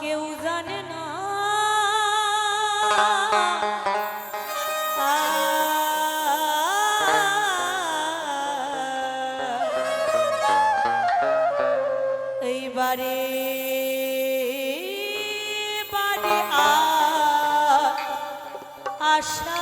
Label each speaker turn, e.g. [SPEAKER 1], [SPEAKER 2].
[SPEAKER 1] কেউ জানে না। এইবারে বাড়ি আশা